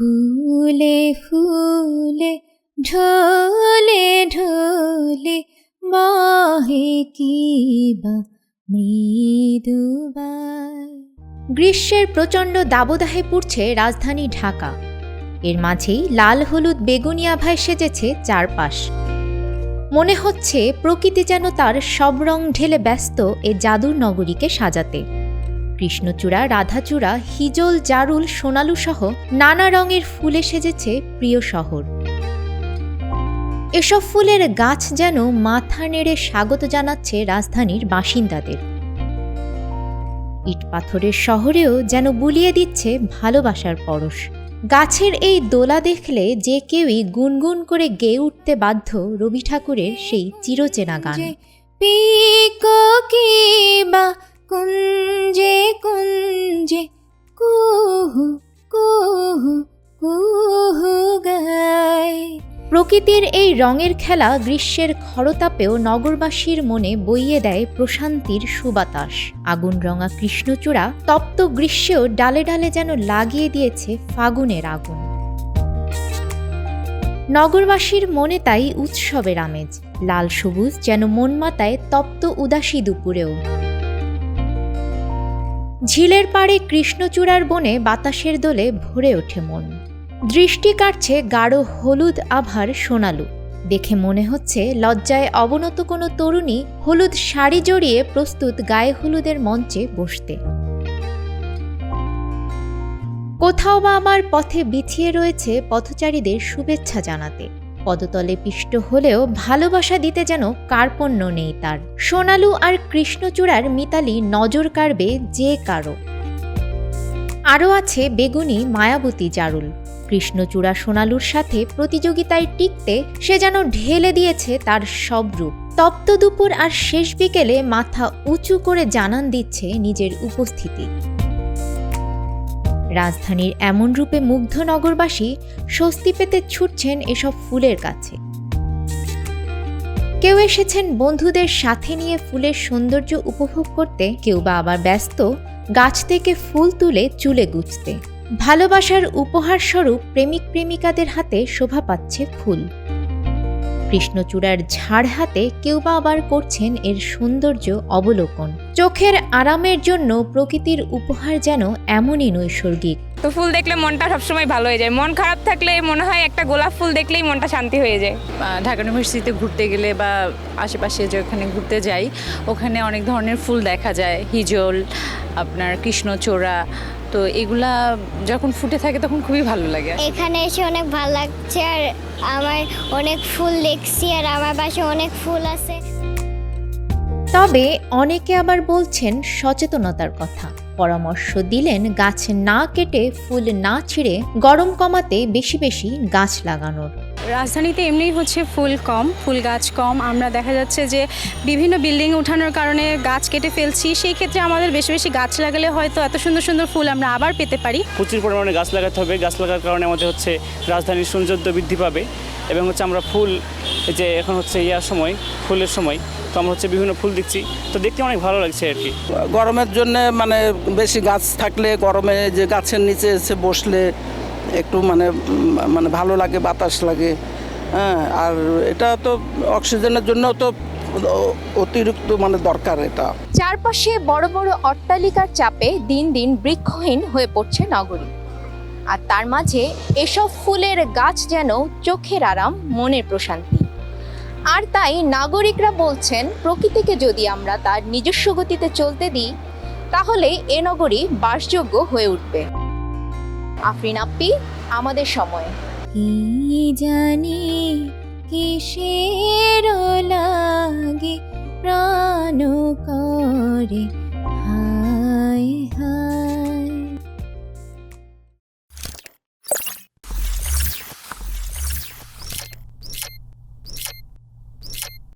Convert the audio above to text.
ফুলে ফুলে, ঢোলে ঢলে, বহে কিবা মৃদুবাই গ্রীষ্মের প্রচণ্ড দাবদাহে পুড়ছে রাজধানী ঢাকা। এর মাঝেই লাল হলুদ বেগুনি আভায় সেজেছে চারপাশ। মনে হচ্ছে প্রকৃতি যেন তার সব রং ঢেলে ব্যস্ত এ জাদুর নগরীকে সাজাতে। কৃষ্ণচূড়া, রাধাচূড়া, হিজল, জারুল, সোনালু সহ নানা রঙের ফুলে সেজেছে প্রিয় শহর। এসব ফুলের গাছ যেন মাথা নেড়ে স্বাগত জানাচ্ছে রাজধানীর বাসিন্দাদের। ইট পাথরের শহরেও যেন বুলিয়ে দিচ্ছে ভালোবাসার পরশ। গাছের এই দোলা দেখলে যে কেউই গুনগুন করে গেয়ে উঠতে বাধ্য রবি ঠাকুরের সেই চিরচেনা গান। কুঞ্জে কুঞ্জে কুহু কুহু কুহু গায়। প্রকৃতির এই রঙের খেলা গ্রীষ্মের খরতাপেও নগরবাসীর মনে বইয়ে দেয় প্রশান্তির সুবাতাস। আগুন রঙা কৃষ্ণচূড়া তপ্ত গ্রীষ্মেও ডালে ডালে যেন লাগিয়ে দিয়েছে ফাগুনের আগুন। নগরবাসীর মনে তাই উৎসবের আমেজ। লাল সবুজ যেন মন মাতায় তপ্ত উদাসী দুপুরেও। ঝিলের পাড়ে কৃষ্ণচূড়ার বনে বাতাসের দোলে ভরে ওঠে মন। দৃষ্টি কাটছে গাঢ় হলুদ আভার সোনালু। দেখে মনে হচ্ছে লজ্জায় অবনত কোনো তরুণী হলুদ শাড়ি জড়িয়ে প্রস্তুত গায়ে হলুদের মঞ্চে বসতে। কোথাও বা আমার পথে বিছিয়ে রয়েছে পথচারীদের শুভেচ্ছা জানাতে। পদতলে পিষ্ট হলেও ভালোবাসা দিতে যেন কার্পণ্য নেই তার। সোনালু আর কৃষ্ণচূড়ার মিতালি নজর কাড়বে যে কারও। আরও আছে বেগুনি মায়াবতী জারুল। কৃষ্ণচূড়া সোনালুর সাথে প্রতিযোগিতায় টিকতে সে যেন ঢেলে দিয়েছে তার সব রূপ। তপ্ত দুপুর আর শেষ বিকেলে মাথা উঁচু করে জানান দিচ্ছে নিজের উপস্থিতি। রাজধানীর এমন রূপে মুগ্ধ নগরবাসী স্বস্তি পেতে ছুটছেন এসব ফুলের কাছে কেউ এসেছেন বন্ধুদের সাথে নিয়ে ফুলের সৌন্দর্য উপভোগ করতে, কেউ বা আবার ব্যস্ত গাছ থেকে ফুল তুলে চুলে গুছতে ভালোবাসার উপহার স্বরূপ প্রেমিক প্রেমিকাদের হাতে শোভা পাচ্ছে ফুল। কৃষ্ণচূড়ার ঝাড় হাতে কেউ বা আবার করছেন এর সৌন্দর্য অবলোকন। চোখের আরামের জন্য প্রকৃতির উপহার যেন এমনই নৈসর্গিক। তো ফুল দেখলে মনটা সবসময় ভালো হয়ে যায়। মন খারাপ থাকলে মনে হয় একটা গোলাপ ফুল দেখলেই মনটা শান্তি হয়ে যায়। ঢাকা ইউনিভার্সিটিতে ঘুরতে গেলে বা আশেপাশে যেখানে ঘুরতে যাই ওখানে অনেক ধরনের ফুল দেখা যায়। হিজল আপনার কৃষ্ণচূড়া তো এগুলা যখন ফুটে থাকে তখন খুবই ভালো লাগে। এখানে এসে অনেক ভালো লাগছে আর আমার অনেক ফুল দেখছি আর আমার বাসায় অনেক ফুল আছে। তবে অনেকে আবার বলছেন সচেতনতার কথা। পরামর্শ দিলেন গাছ না কেটে ফুল না ছিঁড়ে গরম কমাতে বেশি বেশি গাছ লাগানোর। রাজধানীতে এমনিই হচ্ছে ফুল কম ফুল গাছ কম। আমরা দেখা যাচ্ছে যে বিভিন্ন বিল্ডিং উঠানোর কারণে গাছ কেটে ফেলছি। সেই ক্ষেত্রে আমাদের বেশি বেশি গাছ লাগালে হয়তো এত সুন্দর সুন্দর ফুল আমরা আবার পেতে পারি। প্রচুর পরিমাণে গাছ লাগাতে হবে। গাছ লাগার কারণে আমাদের হচ্ছে রাজধানীর সৌন্দর্য বৃদ্ধি পাবে এবং হচ্ছে আমরা ফুল এই যে এখন হচ্ছে ইয়ার সময় ফুলের সময় তো আমরা হচ্ছে বিভিন্ন ফুল দেখছি। তো দেখতে অনেক ভালো লাগছে আর কি। গরমের জন্য মানে বেশি গাছ থাকলে গরমে যে গাছের নিচে এসে বসলে একটু মানে মানে ভালো লাগে, বাতাস লাগে হ্যাঁ আর এটা তো অক্সিজেনের জন্য তো অতিরিক্ত মানে দরকার এটা। চারপাশে বড় বড় অট্টালিকার চাপে দিন দিন বৃক্ষহীন হয়ে পড়ছে নগরী। আর তার মাঝে এসব ফুলের গাছ যেন চোখের আরাম, মনের প্রশান্তি। আর তাই নাগরিকরা বলছেন, প্রকৃতিকে যদি আমরা তার নিজস্ব গতিতে চলতে দিই, তাহলে এ নগরী বাসযোগ্য হয়ে উঠবে। আফরিন আপ্পি আমাদের সময়। কি জানি কিসের